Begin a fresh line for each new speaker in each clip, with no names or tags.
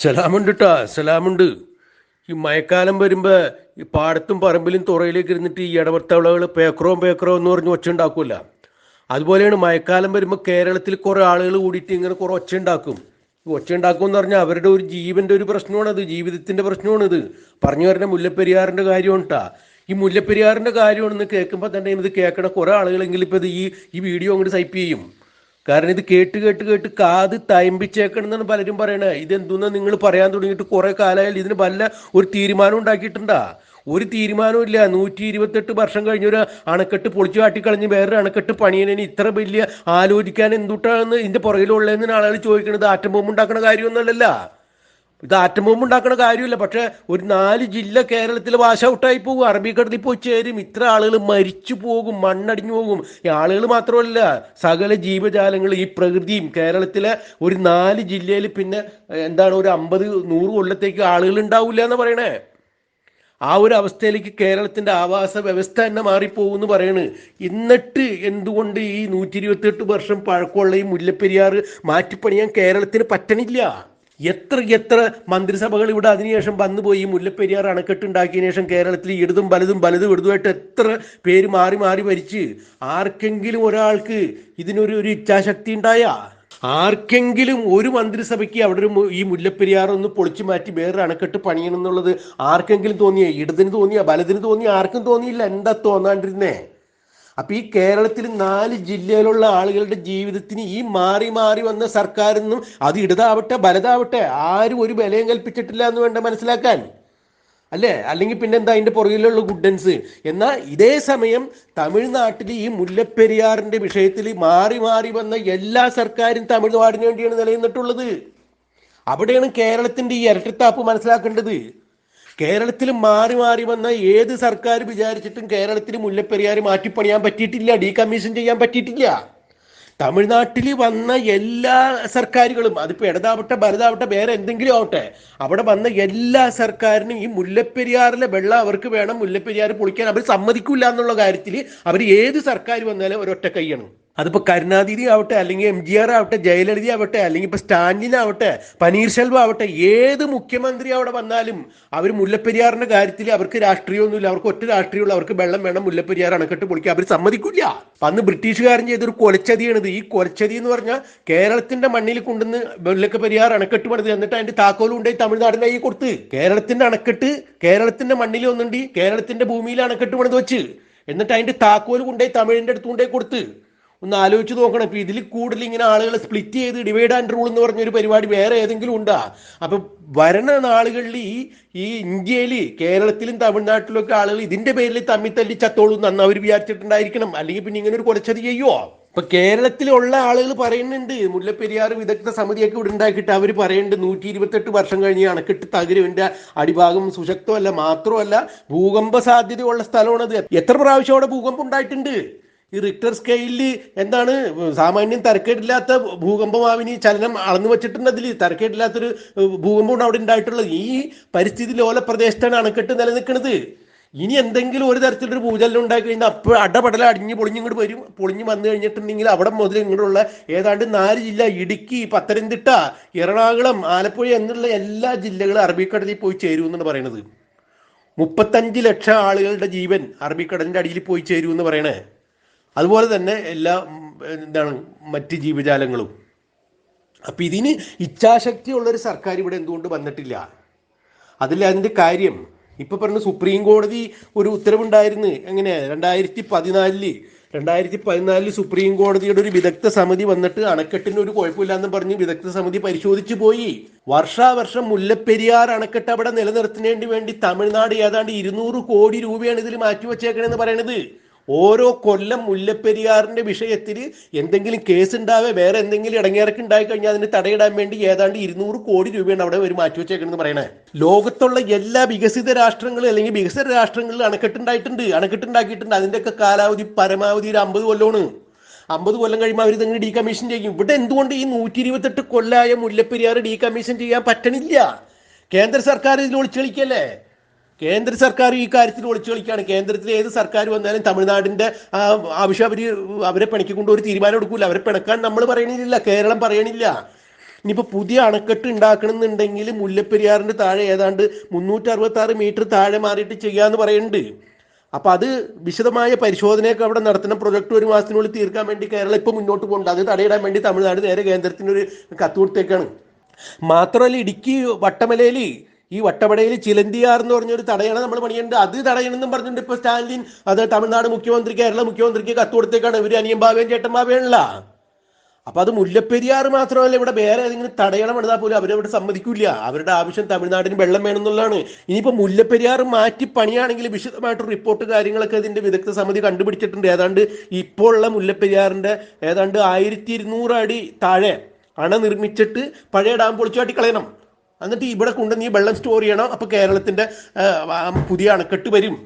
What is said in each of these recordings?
സലാമുണ്ട് കേട്ടോ സലാമുണ്ട്. ഈ മഴക്കാലം വരുമ്പോൾ ഈ പാടത്തും പറമ്പിലും തുറയിലേക്ക് ഇരുന്നിട്ട് ഈ ഇടവർത്തവളകൾ പേക്കറോ പേക്കറോ എന്ന് പറഞ്ഞ് ഒച്ച ഉണ്ടാക്കൂല. അതുപോലെയാണ് മഴക്കാലം വരുമ്പോൾ കേരളത്തിൽ കുറേ ആളുകൾ കൂടിയിട്ട് ഇങ്ങനെ കുറേ ഒച്ച ഉണ്ടാക്കും. ഒച്ച ഉണ്ടാക്കും എന്ന് പറഞ്ഞാൽ അവരുടെ ഒരു ജീവന്റെ ഒരു പ്രശ്നമാണത് ജീവിതത്തിന്റെ പ്രശ്നമാണിത്. പറഞ്ഞു വരുന്ന മുല്ലപ്പെരിയാറിന്റെ കാര്യമാണ് ഈ മുല്ലപ്പെരിയാറിന്റെ കാര്യമാണെന്ന് കേൾക്കുമ്പോൾ തന്നെ ഇത് കേൾക്കണ കുറേ ആളുകളെങ്കിലും ഇപ്പോൾ ഇത് ഈ ഈ വീഡിയോ അങ്ങോട്ട് സൈപ്പ് ചെയ്യും. കാരണം ഇത് കേട്ട് കേട്ട് കേട്ട് കാത് തയമ്പിച്ചേക്കണം എന്നാണ് പലരും പറയണേ. ഇതെന്തുന്നാ നിങ്ങൾ പറയാൻ തുടങ്ങിയിട്ട് കുറെ കാലമായാലും ഇതിന് വല്ല ഒരു തീരുമാനം ഉണ്ടാക്കിയിട്ടുണ്ടാ? ഒരു തീരുമാനവും ഇല്ല. നൂറ്റി ഇരുപത്തെട്ട് വർഷം കഴിഞ്ഞ ഒരു അണക്കെട്ട് പൊളിച്ചു കാട്ടിക്കളഞ്ഞ് വേറൊരു അണക്കെട്ട് പണിയണേന് ഇത്ര വലിയ ആലോചിക്കാൻ എന്തുട്ടാണെന്ന് ഇതിന്റെ പുറകിലുള്ളതെന്ന് ആളുകൾ ചോദിക്കണത് ആറ്റം ബോംബ് ഉണ്ടാക്കുന്ന കാര്യമൊന്നുമല്ലല്ല. ഇത് ആറ്റം ബോംബ് ഉണ്ടാക്കുന്ന കാര്യമില്ല. പക്ഷെ ഒരു നാല് ജില്ല കേരളത്തിൽ വാശ ഔട്ടായി പോകും. അറബിക്കടലിൽ പോയി ചേരും. ഇത്ര ആളുകൾ മരിച്ചു പോകും മണ്ണടിഞ്ഞു പോകും. ഈ ആളുകൾ മാത്രമല്ല സകല ജീവജാലങ്ങൾ ഈ പ്രകൃതിയും. കേരളത്തിലെ ഒരു നാല് ജില്ലയിൽ പിന്നെ എന്താണ് ഒരു അമ്പത് നൂറ് കൊല്ലത്തേക്ക് ആളുകൾ ഉണ്ടാവില്ല എന്ന് പറയണേ. ആ ഒരു അവസ്ഥയിലേക്ക് കേരളത്തിന്റെ ആവാസ വ്യവസ്ഥ തന്നെ മാറിപ്പോകുമെന്ന് പറയണ്. എന്നിട്ട് എന്തുകൊണ്ട് ഈ നൂറ്റി ഇരുപത്തെട്ട് വർഷം പഴക്കമുള്ള ഈ മുല്ലപ്പെരിയാർ മാറ്റിപ്പണിയാൻ കേരളത്തിന് പറ്റണില്ല? എത്ര എത്ര മന്ത്രിസഭകൾ ഇവിടെ അതിനുശേഷം വന്നുപോയി? മുല്ലപ്പെരിയാർ അണക്കെട്ട് ഉണ്ടാക്കിയതിനു ശേഷം കേരളത്തിൽ ഇടതും വലതും വലതും ഇടതുമായിട്ട് എത്ര പേര് മാറി മാറി ഭരിച്ച് ആർക്കെങ്കിലും ഒരാൾക്ക് ഇതിനൊരു ഒരു ഇച്ഛാശക്തി ഉണ്ടായാ? ആർക്കെങ്കിലും ഒരു മന്ത്രിസഭയ്ക്ക് അവിടെ ഒരു ഈ മുല്ലപ്പെരിയാർ ഒന്ന് പൊളിച്ചു മാറ്റി വേറെ അണക്കെട്ട് പണിയണം എന്നുള്ളത് ആർക്കെങ്കിലും തോന്നിയ? ഇടതിന് തോന്നിയ? വലതിന് തോന്നിയ? ആർക്കും തോന്നിയില്ല. എന്താ തോന്നാണ്ടിരുന്നേ? അപ്പൊ ഈ കേരളത്തിൽ നാല് ജില്ലയിലുള്ള ആളുകളുടെ ജീവിതത്തിന് ഈ മാറി മാറി വന്ന സർക്കാരൊന്നും അത് ഇടതാവട്ടെ വലതാവട്ടെ ആരും ഒരു വിലയും കൽപ്പിച്ചിട്ടില്ല എന്ന് വേണ്ട മനസ്സിലാക്കാൻ. അല്ലേ? അല്ലെങ്കിൽ പിന്നെ എന്താ അതിന്റെ പുറകിലുള്ള ഗുഡൻസ് എന്നാൽ ഇതേ സമയം തമിഴ്നാട്ടിൽ ഈ മുല്ലപ്പെരിയാറിന്റെ വിഷയത്തിൽ മാറി മാറി വന്ന എല്ലാ സർക്കാരും തമിഴ്നാടിന് വേണ്ടിയാണ് നിലനിന്നിട്ടുള്ളത്. അവിടെയാണ് കേരളത്തിന്റെ ഈ ഇരട്ടത്താപ്പ് മനസ്സിലാക്കേണ്ടത്. കേരളത്തിൽ മാറി മാറി വന്ന ഏത് സർക്കാർ വിചാരിച്ചിട്ടും കേരളത്തിൽ മുല്ലപ്പെരിയാർ മാറ്റിപ്പണിയാൻ പറ്റിയിട്ടില്ല ഡീകമ്മീഷൻ ചെയ്യാൻ പറ്റിയിട്ടില്ല. തമിഴ്നാട്ടിൽ വന്ന എല്ലാ സർക്കാരുകളും അതിപ്പോൾ ഇടതാവട്ടെ ഭരതാവട്ടെ വേറെ എന്തെങ്കിലും ആവട്ടെ അവിടെ വന്ന എല്ലാ സർക്കാരിനും ഈ മുല്ലപ്പെരിയാറിലെ വെള്ളം അവർക്ക് വേണം മുല്ലപ്പെരിയാർ പൊളിക്കാൻ. അവർ സമ്മതിക്കില്ല എന്നുള്ള കാര്യത്തിൽ അവർ ഏത് സർക്കാർ വന്നാലും ഒരൊറ്റ കൈയാണ്. അതിപ്പോ കരുണാനിധി ആവട്ടെ അല്ലെങ്കിൽ എം ജി ആർ ആവട്ടെ ജയലളിത ആവട്ടെ അല്ലെങ്കിൽ ഇപ്പൊ സ്റ്റാലിൻ ആവട്ടെ പനീർശെൽവം ആവട്ടെ ഏത് മുഖ്യമന്ത്രി അവിടെ വന്നാലും അവർ മുല്ലപ്പെരിയാറിന്റെ കാര്യത്തിൽ അവർക്ക് രാഷ്ട്രീയമൊന്നുമില്ല അവർക്ക് ഒറ്റ രാഷ്ട്രീയമുള്ള അവർക്ക് വെള്ളം വേണം മുല്ലപ്പെരിയാർ അണക്കെട്ട് പൊളിക്കുക അവർ സമ്മതിക്കില്ല. അന്ന് ബ്രിട്ടീഷുകാരൻ ചെയ്തൊരു കൊലച്ചതിയാണിത്. ഈ കൊലച്ചതി എന്ന് പറഞ്ഞാൽ കേരളത്തിന്റെ മണ്ണിൽ കൊണ്ടുവന്ന് മുല്ലപ്പെരിയാർ അണക്കെട്ട് പണിത് എന്നിട്ട് അതിന്റെ താക്കോലും ഉണ്ടായി തമിഴ്നാടിനായി കൊടുത്ത്. കേരളത്തിന്റെ അണക്കെട്ട് കേരളത്തിന്റെ മണ്ണിൽ ഒന്നുണ്ട് കേരളത്തിന്റെ ഭൂമിയിൽ അണക്കെട്ട് പണിത് വെച്ച്. എന്നിട്ട് അതിന്റെ താക്കോൽ കൊണ്ടുപോയി തമിഴിന്റെ അടുത്ത് കൊടുത്ത്. ഒന്ന് ആലോചിച്ച് നോക്കണം. ഇപ്പൊ ഇതിൽ കൂടുതൽ ഇങ്ങനെ ആളുകളെ സ്പ്ലിറ്റ് ചെയ്ത് ഡിവൈഡ് ആൻഡ് റൂൾ എന്ന് പറഞ്ഞൊരു പരിപാടി വേറെ ഏതെങ്കിലും ഉണ്ടാ? അപ്പൊ വരണ നാളുകളിൽ ഈ ഈ ഇന്ത്യയിൽ കേരളത്തിലും തമിഴ്നാട്ടിലും ഒക്കെ ആളുകൾ ഇതിന്റെ പേരിൽ തമ്മിൽ തല്ലി ചത്തോളൂ എന്ന് അവർ വിചാരിച്ചിട്ടുണ്ടായിരിക്കണം. അല്ലെങ്കിൽ പിന്നെ ഇങ്ങനെ ഒരു കുറച്ചത് ചെയ്യുമോ ഇപ്പൊ കേരളത്തിലുള്ള ആളുകൾ പറയുന്നുണ്ട് മുല്ലപ്പെരിയാർ വിദഗ്ധ സമിതിയൊക്കെ ഇവിടെ ഉണ്ടാക്കിയിട്ട് അവർ പറയുന്നുണ്ട് നൂറ്റി ഇരുപത്തെട്ട് വർഷം കഴിഞ്ഞ് അണക്കെട്ട് തകരുവിന്റെ അടിഭാഗം സുശക്തമല്ല മാത്രമല്ല ഭൂകമ്പ സാധ്യതയുള്ള സ്ഥലമാണത്. എത്ര പ്രാവശ്യം അവിടെ ഭൂകമ്പം ഉണ്ടായിട്ടുണ്ട്? ഈ റിക്ടർ സ്കെയിലിൽ എന്താണ് സാമാന്യം തരക്കേടില്ലാത്ത ഭൂകമ്പമാവിന് ചലനം അളന്നു വെച്ചിട്ടുണ്ട് അതിൽ തരക്കേടില്ലാത്തൊരു ഭൂകമ്പമാണ് അവിടെ ഉണ്ടായിട്ടുള്ളത്. ഈ പരിസ്ഥിതി ലോല പ്രദേശത്താണ് അണക്കെട്ട് നിലനിൽക്കുന്നത്. ഇനി എന്തെങ്കിലും ഒരു തരത്തിലൊരു ഭൂചലനം ഉണ്ടായി കഴിഞ്ഞാൽ അപ്പോൾ അടപടല അടിഞ്ഞ് പൊളിഞ്ഞിങ്ങോട്ട് വരും. പൊളിഞ്ഞ് വന്നു കഴിഞ്ഞിട്ടുണ്ടെങ്കിൽ അവിടെ മുതൽ ഇങ്ങോട്ടുള്ള ഏതാണ്ട് നാല് ജില്ല ഇടുക്കി പത്തനംതിട്ട എറണാകുളം ആലപ്പുഴ എന്നുള്ള എല്ലാ ജില്ലകളും അറബിക്കടലിൽ പോയി ചേരും എന്നാണ് പറയുന്നത് മുപ്പത്തഞ്ച് ലക്ഷം ആളുകളുടെ ജീവൻ അറബിക്കടലിന്റെ അടിയിൽ പോയി ചേരും എന്ന് പറയണേ. അതുപോലെ തന്നെ എല്ലാ എന്താണ് മറ്റ് ജീവജാലങ്ങളും. അപ്പൊ ഇതിന് ഇച്ഛാശക്തിയുള്ളൊരു സർക്കാർ ഇവിടെ എന്തുകൊണ്ട് വന്നിട്ടില്ല? അതിൽ അതിന്റെ കാര്യം ഇപ്പൊ പറഞ്ഞു സുപ്രീം കോടതി ഒരു ഉത്തരവുണ്ടായിരുന്നു. എങ്ങനെ? രണ്ടായിരത്തി പതിനാലിൽ രണ്ടായിരത്തി പതിനാലിൽ സുപ്രീം കോടതിയുടെ ഒരു വിദഗ്ധ സമിതി വന്നിട്ട് അണക്കെട്ടിന് ഒരു കുഴപ്പമില്ലാന്ന് പറഞ്ഞ് വിദഗ്ധ സമിതി പരിശോധിച്ചു പോയി. വർഷാവർഷം മുല്ലപ്പെരിയാർ അണക്കെട്ട് അവിടെ നിലനിർത്തുന്നതിന് വേണ്ടി തമിഴ്നാട് ഏതാണ്ട് ഇരുന്നൂറ് കോടി രൂപയാണ് ഇതിൽ മാറ്റിവെച്ചേക്കണെന്ന് പറയണത്. ഓരോ കൊല്ലം മുല്ലപ്പെരിയാറിന്റെ വിഷയത്തിൽ എന്തെങ്കിലും കേസ് ഉണ്ടാവേ വേറെ എന്തെങ്കിലും ഇടങ്ങേറൊക്കെ ഉണ്ടായി കഴിഞ്ഞാൽ അതിന് തടയിടാൻ വേണ്ടി ഏതാണ്ട് ഇരുന്നൂറ് കോടി രൂപയാണ് അവിടെ ഒരു മാറ്റിവെച്ചേക്കണെന്ന് പറയണേ. ലോകത്തുള്ള എല്ലാ വികസിത രാഷ്ട്രങ്ങളും അല്ലെങ്കിൽ വികസിത രാഷ്ട്രങ്ങളിൽ അണക്കെട്ടുണ്ടായിട്ടുണ്ട് അണക്കെട്ടുണ്ടാക്കിയിട്ടുണ്ട്. അതിന്റെയൊക്കെ കാലാവധി പരമാവധി ഒരു അമ്പത് കൊല്ലമാണ് അമ്പത് കൊല്ലം കഴിയുമ്പോൾ അവർ ഇതങ്ങനെ ഡീകമ്മീഷൻ ചെയ്യും. ഇവിടെ എന്തുകൊണ്ട് ഈ നൂറ്റി ഇരുപത്തെട്ട് കൊല്ലായ മുല്ലപ്പെരിയാർ ഡീകമ്മീഷൻ ചെയ്യാൻ പറ്റണില്ല? കേന്ദ്ര സർക്കാർ ഇതിൽ ഒളിച്ചു കളിക്കല്ലേ കേന്ദ്ര സർക്കാർ ഈ കാര്യത്തിൽ ഒളിച്ചു കളിക്കുകയാണ്. കേന്ദ്രത്തിൽ ഏത് സർക്കാർ വന്നാലും തമിഴ്നാടിന്റെ ആവശ്യം അവർ അവരെ പിണക്കിക്കൊണ്ട് ഒരു തീരുമാനം എടുക്കൂല. അവരെ പിണക്കാൻ നമ്മൾ പറയണില്ല കേരളം പറയണില്ല. ഇനിയിപ്പോൾ പുതിയ അണക്കെട്ട് ഉണ്ടാക്കണമെന്നുണ്ടെങ്കിൽ മുല്ലപ്പെരിയാറിന്റെ താഴെ ഏതാണ്ട് മുന്നൂറ്റി അറുപത്തി ആറ് മീറ്റർ താഴെ മാറിയിട്ട് ചെയ്യാന്ന് പറയുന്നുണ്ട് അപ്പൊ അത് വിശദമായ പരിശോധനയൊക്കെ അവിടെ നടത്തുന്ന പ്രൊജക്ട് ഒരു മാസത്തിനുള്ളിൽ തീർക്കാൻ വേണ്ടി കേരളം ഇപ്പൊ മുന്നോട്ട് പോകുന്നുണ്ട് അത് തടയിടാൻ വേണ്ടി തമിഴ്നാട് നേരെ കേന്ദ്രത്തിന് ഒരു കത്ത് കൊടുത്തേക്കാണ്. മാത്രമല്ല ഇടുക്കി വട്ടമലയിൽ ഈ വട്ടവടയിൽ ചിലന്തിയാർ എന്ന് പറഞ്ഞൊരു തടയണ നമ്മൾ പണിയേണ്ടത് അത് തടയണമെന്നും പറഞ്ഞിട്ടുണ്ട് ഇപ്പൊ സ്റ്റാലിൻ. അത് തമിഴ്നാട് മുഖ്യമന്ത്രി കേരള മുഖ്യമന്ത്രിക്ക് കത്ത് കൊടുത്തേക്കാണ്. ഇവർ അനിയൻ ബാബയും ചേട്ടൻ ബാബയുള്ള അപ്പൊ അത് മുല്ലപ്പെരിയാർ മാത്രമല്ല ഇവിടെ വേറെ ഏതെങ്കിലും തടയണം എടുത്താൽ പോലും അവരവിടെ സമ്മതിക്കില്ല. അവരുടെ ആവശ്യം തമിഴ്നാടിന് വെള്ളം വേണമെന്നുള്ളതാണ് ഇനിയിപ്പോ മുല്ലപ്പെരിയാർ മാറ്റി പണിയാണെങ്കിൽ വിശദമായിട്ട് റിപ്പോർട്ട് കാര്യങ്ങളൊക്കെ ഇതിന്റെ വിദഗ്ധ സമിതി കണ്ടുപിടിച്ചിട്ടുണ്ട്. ഏതാണ്ട് ഇപ്പോൾ ഉള്ള മുല്ലപ്പെരിയാറിന്റെ ഏതാണ്ട് ആയിരത്തി ഇരുന്നൂറ് അടി താഴെ അണ നിർമ്മിച്ചിട്ട് പഴയ ഡാം പൊളിച്ചു കളയണം. എന്നിട്ട് ഇവിടെ കൊണ്ട് നീ വെള്ളം സ്റ്റോർ ചെയ്യണം. അപ്പൊ കേരളത്തിന്റെ പുതിയ അണക്കെട്ട് വരും.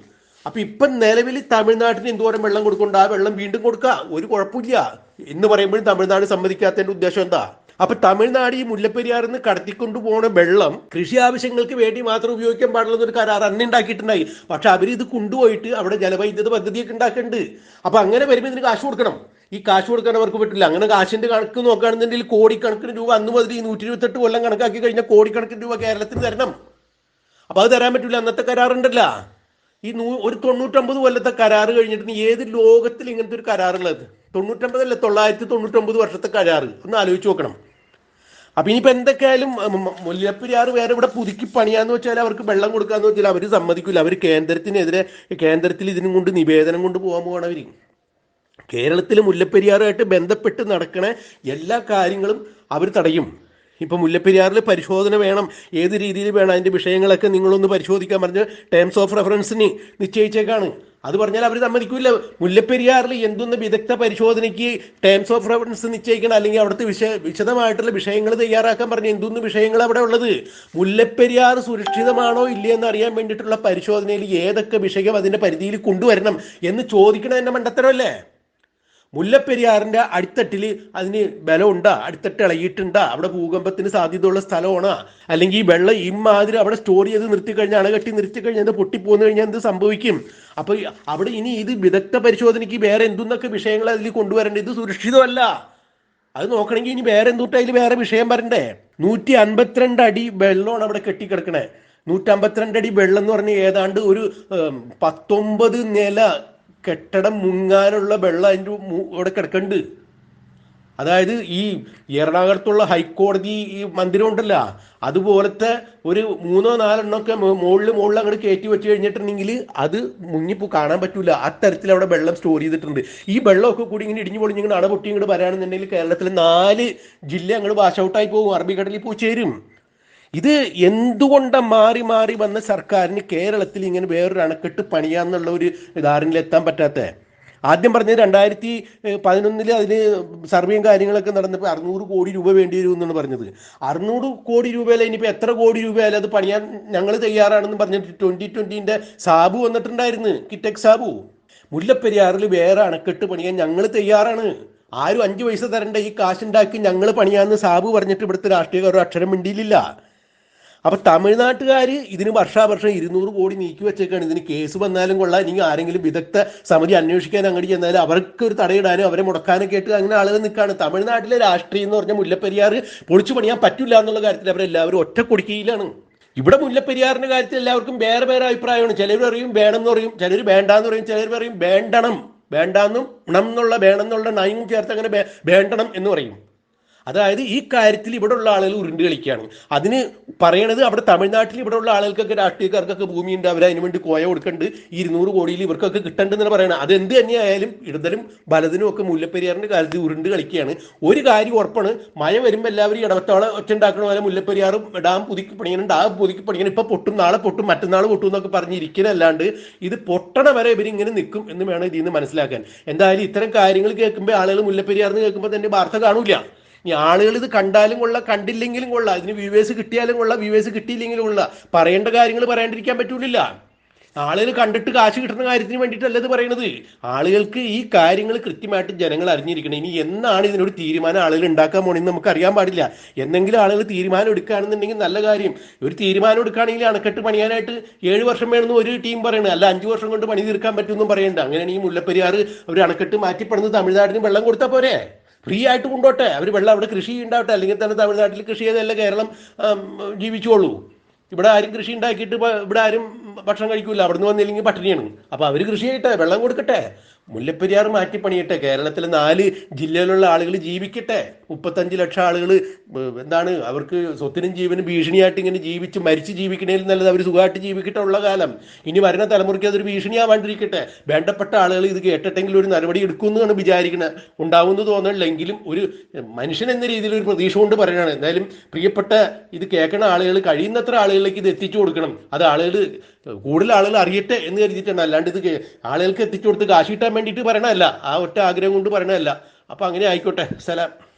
അപ്പൊ ഇപ്പം നിലവിൽ തമിഴ്നാട്ടിന് എന്തോരം വെള്ളം കൊടുക്കണ്ട ആ വെള്ളം വീണ്ടും കൊടുക്ക ഒരു കുഴപ്പമില്ല. എന്ന് പറയുമ്പോഴും തമിഴ്നാട് സമ്മതിക്കാത്തതിന്റെ ഉദ്ദേശം എന്താ? അപ്പൊ തമിഴ്നാട് ഈ മുല്ലപ്പെരിയാറിൽ നിന്ന് കടത്തിക്കൊണ്ടു പോണ വെള്ളം കൃഷി ആവശ്യങ്ങൾക്ക് വേണ്ടി മാത്രം ഉപയോഗിക്കാൻ പാടുള്ള ഒരു കരാർ അന്ന് ഉണ്ടാക്കിയിട്ടുണ്ടായി. പക്ഷെ അവർ ഇത് കൊണ്ടുപോയിട്ട് അവിടെ ജലവൈദ്യുത പദ്ധതിയൊക്കെ ഉണ്ടാക്കുന്നുണ്ട്. അപ്പൊ അങ്ങനെ വരുമ്പോൾ ഇതിന് കാശ് കൊടുക്കണം. ഈ കാശ് കൊടുക്കാൻ അവർക്ക് പറ്റില്ല. അങ്ങനെ കാശിന്റെ കണക്ക് നോക്കുകയാണെന്നുണ്ടെങ്കിൽ കോടിക്കണക്കിന് രൂപ അന്ന് മുതൽ ഈ നൂറ്റി ഇരുപത്തെട്ട് കൊല്ലം കണക്കാക്കി കഴിഞ്ഞാൽ കോടിക്കണക്കിന് രൂപ കേരളത്തിന് തരണം. അപ്പൊ അത് തരാൻ പറ്റില്ല അന്നത്തെ കരാറുണ്ടല്ല. ഈ നൂ ഒരു തൊണ്ണൂറ്റൊമ്പത് കൊല്ലത്തെ കരാർ കഴിഞ്ഞിട്ട് ഏത് ലോകത്തിൽ ഇങ്ങനത്തെ ഒരു കരാറുള്ളത്? തൊണ്ണൂറ്റൊമ്പതല്ല? തൊള്ളായിരത്തി തൊണ്ണൂറ്റൊമ്പത് വർഷത്തെ കരാർ ഒന്ന് ആലോചിച്ച് നോക്കണം. അപ്പൊ ഇനിയിപ്പോ എന്തൊക്കെയായാലും മുല്ലപ്പെരിയാർ വേറെ ഇവിടെ പുതുക്കി പണിയാന്ന് വെച്ചാൽ അവർക്ക് വെള്ളം കൊടുക്കാന്ന് വെച്ചാൽ അവർ സമ്മതിക്കില്ല അവർ കേന്ദ്രത്തിനെതിരെ കേന്ദ്രത്തിൽ ഇതിനും കൊണ്ട് നിവേദനം കൊണ്ട് പോകാൻ പോകണം അവർ. കേരളത്തിൽ മുല്ലപ്പെരിയാറുമായിട്ട് ബന്ധപ്പെട്ട് നടക്കണ എല്ലാ കാര്യങ്ങളും അവർ തടയും. ഇപ്പം മുല്ലപ്പെരിയാറിൽ പരിശോധന വേണം. ഏത് രീതിയിൽ വേണം അതിന്റെ വിഷയങ്ങളൊക്കെ നിങ്ങളൊന്ന് പരിശോധിക്കാൻ പറഞ്ഞ് ടേംസ് ഓഫ് റെഫറൻസിന് നിശ്ചയിച്ചേക്കാണ്. അത് പറഞ്ഞാൽ അവർ സമ്മതിക്കില്ല മുല്ലപ്പെരിയാറിൽ എന്തൊന്ന് വിദഗ്ധ പരിശോധനയ്ക്ക് ടേംസ് ഓഫ് റെഫറൻസ് നിശ്ചയിക്കണം. അല്ലെങ്കിൽ അവിടുത്തെ വിഷയ വിശദമായിട്ടുള്ള വിഷയങ്ങൾ തയ്യാറാക്കാൻ പറഞ്ഞ എന്തൊന്ന് വിഷയങ്ങൾ അവിടെ ഉള്ളത്? മുല്ലപ്പെരിയാർ സുരക്ഷിതമാണോ ഇല്ലേ എന്ന് അറിയാൻ വേണ്ടിയിട്ടുള്ള പരിശോധനയിൽ ഏതൊക്കെ വിഷയം അതിന്റെ പരിധിയിൽ കൊണ്ടുവരണം എന്ന് ചോദിക്കണം എന്നെ മണ്ടത്തരമല്ലേ? മുല്ലപ്പെരിയാറിന്റെ അടിത്തട്ടിൽ അതിന് ബലമുണ്ടാ അടിത്തട്ട് ഇളകിയിട്ടുണ്ടാ അവിടെ ഭൂകമ്പത്തിന് സാധ്യതയുള്ള സ്ഥലമാണോ? അല്ലെങ്കിൽ ഈ വെള്ളം ഇമാതിരി അവിടെ സ്റ്റോർ ചെയ്ത് നിർത്തി കഴിഞ്ഞാൽ അണകെട്ടി നിർത്തി കഴിഞ്ഞാൽ അത് പൊട്ടിപ്പോന്നു കഴിഞ്ഞാൽ എന്ത് സംഭവിക്കും? അപ്പൊ അവിടെ ഇനി ഇത് വിദഗ്ധ പരിശോധനയ്ക്ക് വേറെ എന്തെന്നൊക്കെ വിഷയങ്ങൾ അതിൽ കൊണ്ടുവരേണ്ടത്? ഇത് സുരക്ഷിതമല്ല. അത് നോക്കണമെങ്കിൽ ഇനി വേറെ എന്തുട്ട് അതിൽ വേറെ വിഷയം വരണ്ടേ? നൂറ്റി അൻപത്തിരണ്ട് അടി വെള്ളമാണ് അവിടെ കെട്ടിക്കിടക്കണേ. നൂറ്റമ്പത്തിരണ്ട് അടി വെള്ളം എന്ന് പറഞ്ഞാൽ ഏതാണ്ട് ഒരു പത്തൊമ്പത് നില കെട്ടിടം മുങ്ങാനുള്ള വെള്ളം അതിന്റെ ഇവിടെ കിടക്കുന്നുണ്ട് അതായത് ഈ എറണാകുളത്തുള്ള ഹൈക്കോടതി ഈ മന്ദിരം ഉണ്ടല്ലോ അതുപോലത്തെ ഒരു മൂന്നോ നാലെണ്ണമൊക്കെ മുകളിൽ മുകളിൽ അങ്ങോട്ട് കയറ്റി വെച്ച് കഴിഞ്ഞിട്ടുണ്ടെങ്കിൽ അത് മുങ്ങിപ്പോ കാണാൻ പറ്റൂല. അത്തരത്തിൽ അവിടെ വെള്ളം സ്റ്റോർ ചെയ്തിട്ടുണ്ട്. ഈ വെള്ളമൊക്കെ കൂടി ഇങ്ങനെ ഇടിഞ്ഞു പൊളിഞ്ഞ് ഇങ്ങനെ അട പൊട്ടി ഇങ്ങോട്ട് വരാണെന്നുണ്ടെങ്കിൽ കേരളത്തിലെ നാല് ജില്ല അങ്ങോട്ട് വാഷ് ഔട്ടായി പോകും. അറബിക്കടലിൽ പോയി ചേരും. ഇത് എന്തുകൊണ്ട് മാറി മാറി വന്ന സർക്കാരിന് കേരളത്തിൽ ഇങ്ങനെ വേറൊരു അണക്കെട്ട് പണിയാന്നുള്ള ഒരു ധാരണയിലെത്താൻ പറ്റാത്ത? ആദ്യം പറഞ്ഞത് രണ്ടായിരത്തി പതിനൊന്നിൽ അതിന് സർവേയും കാര്യങ്ങളൊക്കെ നടന്നപ്പോൾ അറുന്നൂറ് കോടി രൂപ വേണ്ടി വരും എന്നാണ് പറഞ്ഞത്. അറുന്നൂറ് കോടി രൂപയല്ല ഇനിയിപ്പോൾ എത്ര കോടി രൂപയായാലും അത് പണിയാൻ ഞങ്ങൾ തയ്യാറാണെന്ന് പറഞ്ഞിട്ട് ട്വന്റി ട്വന്റീന്റെ സാബു വന്നിട്ടുണ്ടായിരുന്നു കിറ്റക് സാബു. മുല്ലപ്പെരിയാറിൽ വേറെ അണക്കെട്ട് പണിയാൻ ഞങ്ങൾ തയ്യാറാണ്. ആരും അഞ്ച് പൈസ തരണ്ട ഈ കാശുണ്ടാക്കി ഞങ്ങൾ പണിയാന്ന് സാബു പറഞ്ഞിട്ട് ഇവിടുത്തെ രാഷ്ട്രീയക്കാർ അക്ഷരം മിണ്ടിയില്ല. അപ്പൊ തമിഴ്നാട്ടുകാർ ഇതിന് വർഷാവർഷം ഇരുന്നൂറ് കോടി നീക്കി വെച്ചേക്കാണ്. ഇതിന് കേസ് വന്നാലും കൊള്ളാം. ഇനി ആരെങ്കിലും വിദഗ്ധ സമിതി അന്വേഷിക്കാൻ അങ്ങോട്ട് ചെന്നാലും അവർക്ക് ഒരു തടയിടാനും അവരെ മുടക്കാനൊക്കെ ആയിട്ട് അങ്ങനെ ആളുകൾ നിൽക്കുകയാണ് തമിഴ്നാട്ടിലെ രാഷ്ട്രീയം എന്ന് പറഞ്ഞാൽ മുല്ലപ്പെരിയാർ പൊളിച്ചു പണിയാൻ പറ്റില്ല എന്നുള്ള കാര്യത്തിൽ അവരെല്ലാവരും ഒറ്റ കൊടുക്കുകയിലാണ് ഇവിടെ മുല്ലപ്പെരിയാറിന്റെ കാര്യത്തിൽ എല്ലാവർക്കും വേറെ വേറെ അഭിപ്രായമാണ്. ചിലർ അറിയും വേണം എന്ന് പറയും ചിലർ വേണ്ടാന്ന് പറയും ചിലർ പറയും വേണ്ടണം. വേണ്ടാന്നും ണം എന്നുള്ള വേണം എന്നുള്ള നയം ചേർത്ത് അങ്ങനെ വേണ്ടണം എന്ന് പറയും. അതായത് ഈ കാര്യത്തിൽ ഇവിടെ ഉള്ള ആളുകൾ ഉരുണ്ട് കളിക്കുകയാണ്. അതിന് പറയണത് അവിടെ തമിഴ്നാട്ടിൽ ഇവിടെ ഉള്ള ആളുകൾക്കൊക്കെ രാഷ്ട്രീയക്കാർക്കൊക്കെ ഭൂമിയുണ്ട്. അവർ അതിന് വേണ്ടി കോയ കൊടുക്കണ്ട്. ഇരുന്നൂറ് കോടിയിൽ ഇവർക്കൊക്കെ കിട്ടണ്ടെന്നാണ് പറയണത്. അത് എന്ത് തന്നെയായാലും ഇടതലും വലതിനും ഒക്കെ മുല്ലപ്പെരിയാറിന്റെ കാര്യത്തിൽ ഉരുണ്ട് കളിക്കുകയാണ്. ഒരു കാര്യം ഉറപ്പാണ്. മഴ വരുമ്പോൾ എല്ലാവരും ഇടവത്തോളം ഉണ്ടാക്കണ പോലെ മുല്ലപ്പെരിയാറും ഡാം പുതുക്കി പണിയണം ഡാം പുതുക്കി പണിയണം ഇപ്പൊ പൊട്ടും. നാളെ പൊട്ടും. മറ്റന്നാൾ പൊട്ടും എന്നൊക്കെ പറഞ്ഞിരിക്കലല്ലാണ്ട് ഇത് പൊട്ടണ വരെ ഇവരിങ്ങനെ നിൽക്കും എന്ന് വേണം ഇതിൽ നിന്ന് മനസ്സിലാക്കാൻ. എന്തായാലും ഇത്തരം കാര്യങ്ങൾ കേൾക്കുമ്പോൾ ആളുകൾ മുല്ലപ്പെരിയാറിന് കേൾക്കുമ്പോൾ തന്നെ വാർത്ത കാണൂല. ഇനി ആളുകൾ ഇത് കണ്ടാലും കൊള്ളാം കണ്ടില്ലെങ്കിലും കൊള്ളാം. ഇതിന് വ്യൂവേഴ്സ് കിട്ടിയാലും കൊള്ളാം വ്യൂവേഴ്സ് കിട്ടിയില്ലെങ്കിലും കൊള്ളാം. പറയേണ്ട കാര്യങ്ങൾ പറയാണ്ടിരിക്കാൻ പറ്റൂലില്ല. ആളുകൾ കണ്ടിട്ട് കാശ് കിട്ടുന്ന കാര്യത്തിന് വേണ്ടിയിട്ടല്ല ഇത് പറയണത്? ആളുകൾക്ക് ഈ കാര്യങ്ങൾ കൃത്യമായിട്ട് ജനങ്ങൾ അറിഞ്ഞിരിക്കണം. ഇനി എന്നാണ് ഇതിനൊരു തീരുമാനം ആളുകൾ ഉണ്ടാക്കാൻ പോണെന്ന് നമുക്ക് അറിയാൻ പാടില്ല. എന്തെങ്കിലും ആളുകൾ തീരുമാനം എടുക്കുകയാണെന്നുണ്ടെങ്കിൽ നല്ല കാര്യം. ഒരു തീരുമാനം എടുക്കുകയാണെങ്കിൽ അണക്കെട്ട് പണിയാനായിട്ട് ഏഴ് വർഷം വേണമെന്ന് ഒരു ടീം പറയണത്. അല്ല അഞ്ച് വർഷം കൊണ്ട് പണി തീർക്കാൻ പറ്റുമെന്നും പറയണ്ട. അങ്ങനെയാണെങ്കിൽ മുല്ലപ്പെരിയാർ ഒരു അണക്കെട്ട് മാറ്റിപ്പെടുന്നത് തമിഴ്നാടിന് വെള്ളം കൊടുത്താൽ പോരെ? ഫ്രീ ആയിട്ട് കൊണ്ടോട്ടെ. അവർ വെള്ളം അവിടെ കൃഷി ഉണ്ടാവട്ടെ അല്ലെങ്കിൽ തന്നെ തമിഴ്നാട്ടിൽ കൃഷി ചെയ്തല്ല കേരളം ജീവിച്ചോളൂ. ഇവിടെ ആരും കൃഷി ഉണ്ടാക്കിയിട്ട് ഇവിടെ ആരും ഭക്ഷണം കഴിക്കൂല. അവിടെ നിന്ന് വന്നില്ലെങ്കിൽ പട്ടിണിയാണ്. അപ്പോൾ അവർ കൃഷി ചെയ്യട്ടെ വെള്ളം കൊടുക്കട്ടെ. മുല്ലപ്പെരിയാർ മാറ്റിപ്പണിയട്ടെ കേരളത്തിലെ നാല് ജില്ലയിലുള്ള ആളുകൾ ജീവിക്കട്ടെ. മുപ്പത്തഞ്ച് ലക്ഷം ആളുകൾ എന്താണ് അവർക്ക് സ്വത്തിനും ജീവനും ഭീഷണിയായിട്ട് ഇങ്ങനെ ജീവിച്ച് മരിച്ച് ജീവിക്കണേൽ നല്ലത് അവർ സുഖമായിട്ട് ജീവിക്കട്ടെ ഉള്ള കാലം. ഇനി വരുന്ന തലമുറയ്ക്ക് അതൊരു ഭീഷണിയാവാണ്ടിരിക്കട്ടെ. വേണ്ടപ്പെട്ട ആളുകൾ ഇത് കേട്ടിട്ടെങ്കിൽ ഒരു നടപടി എടുക്കുമെന്നാണ് വിചാരിക്കുന്നത് ഉണ്ടാവുമെന്ന് തോന്നണില്ല എങ്കിലും ഒരു മനുഷ്യൻ എന്ന രീതിയിൽ ഒരു പ്രതീക്ഷ കൊണ്ട് പറയുകയാണ് എന്തായാലും പ്രിയപ്പെട്ട ഇത് കേൾക്കണ ആളുകൾ കഴിയുന്നത്ര ആളുകളിലേക്ക് ഇത് എത്തിച്ചു കൊടുക്കണം. അത് ആളുകൾ കൂടുതൽ ആളുകൾ അറിയട്ടെ എന്ന് കരുതിയിട്ടാണ്. അല്ലാണ്ട് ഇത് ആളുകൾക്ക് എത്തിച്ചു കൊടുത്ത് കാശ് കിട്ടാൻ വേണ്ടിയിട്ട് പറയണതല്ല. ആ ഒറ്റ ആഗ്രഹം കൊണ്ട് പറയണതല്ല. അപ്പം അങ്ങനെ ആയിക്കോട്ടെ. സലാം.